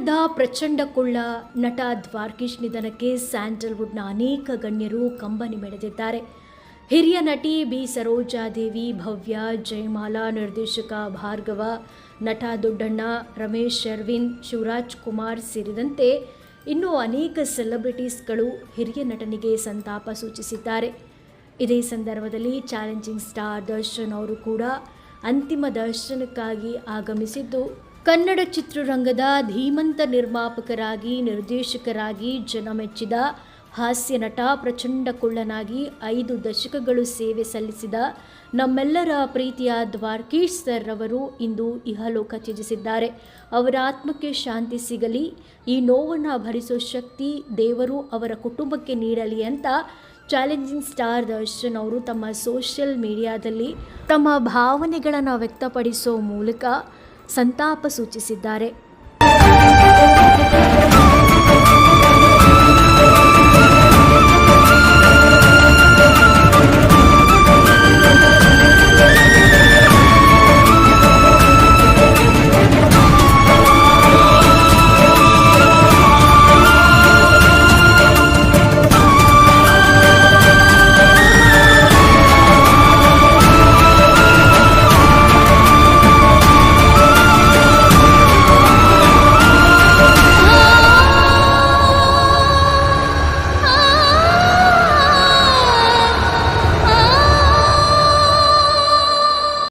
ಕನ್ನಡದ ಪ್ರಚಂಡ ಕೊಳ್ಳ ನಟ ದ್ವಾರ್ಕೀಶ್ ನಿಧನಕ್ಕೆ ಸ್ಯಾಂಡಲ್ವುಡ್ನ ಅನೇಕ ಗಣ್ಯರು ಕಂಬನಿ ಮೆಳೆದಿದ್ದಾರೆ ಹಿರಿಯ ನಟಿ ಬಿ ಸರೋಜಾದೇವಿ, ಭವ್ಯ, ಜಯಮಾಲಾ ನಿರ್ದೇಶಕ ಭಾರ್ಗವ, ನಟ ದೊಡ್ಡಣ್ಣ, ರಮೇಶ್ ಶರ್ವಿನ್ ಶಿವರಾಜ್ ಕುಮಾರ್ ಸೇರಿದಂತೆ ಇನ್ನೂ ಅನೇಕ ಸೆಲೆಬ್ರಿಟೀಸ್ಗಳು ಹಿರಿಯ ನಟನಿಗೆ ಸಂತಾಪ ಸೂಚಿಸಿದ್ದಾರೆ. ಇದೇ ಸಂದರ್ಭದಲ್ಲಿ ಚಾಲೆಂಜಿಂಗ್ ಸ್ಟಾರ್ ದರ್ಶನ್ ಅವರು ಕೂಡ ಅಂತಿಮ ದರ್ಶನಕ್ಕಾಗಿ ಆಗಮಿಸಿದ್ದು ಕನ್ನಡ ಚಿತ್ರರಂಗದ ಧೀಮಂತ ನಿರ್ಮಾಪಕರಾಗಿ, ನಿರ್ದೇಶಕರಾಗಿ ಜನಮೆಚ್ಚಿದ ಹಾಸ್ಯ ನಟ ಪ್ರಚಂಡ ಕುಳ್ಳನಾಗಿ ಐದು ದಶಕಗಳು ಸೇವೆ ಸಲ್ಲಿಸಿದ ನಮ್ಮೆಲ್ಲರ ಪ್ರೀತಿಯ ದ್ವಾರಕೀಶ್ ಸರ್ ಅವರು ಇಂದು ಇಹಲೋಕ ತ್ಯಜಿಸಿದ್ದಾರೆ. ಅವರ ಆತ್ಮಕ್ಕೆ ಶಾಂತಿ ಸಿಗಲಿ, ಈ ನೋವನ್ನು ಭರಿಸೋ ಶಕ್ತಿ ದೇವರು ಅವರ ಕುಟುಂಬಕ್ಕೆ ನೀಡಲಿ ಅಂತ ಚಾಲೆಂಜಿಂಗ್ ಸ್ಟಾರ್ ದರ್ಶನ್ ಅವರು ತಮ್ಮ ಸೋಷಿಯಲ್ ಮೀಡಿಯಾದಲ್ಲಿ ತಮ್ಮ ಭಾವನೆಗಳನ್ನು ವ್ಯಕ್ತಪಡಿಸೋ ಮೂಲಕ ಸಂತಾಪ ಸೂಚಿಸಿದ್ದಾರೆ.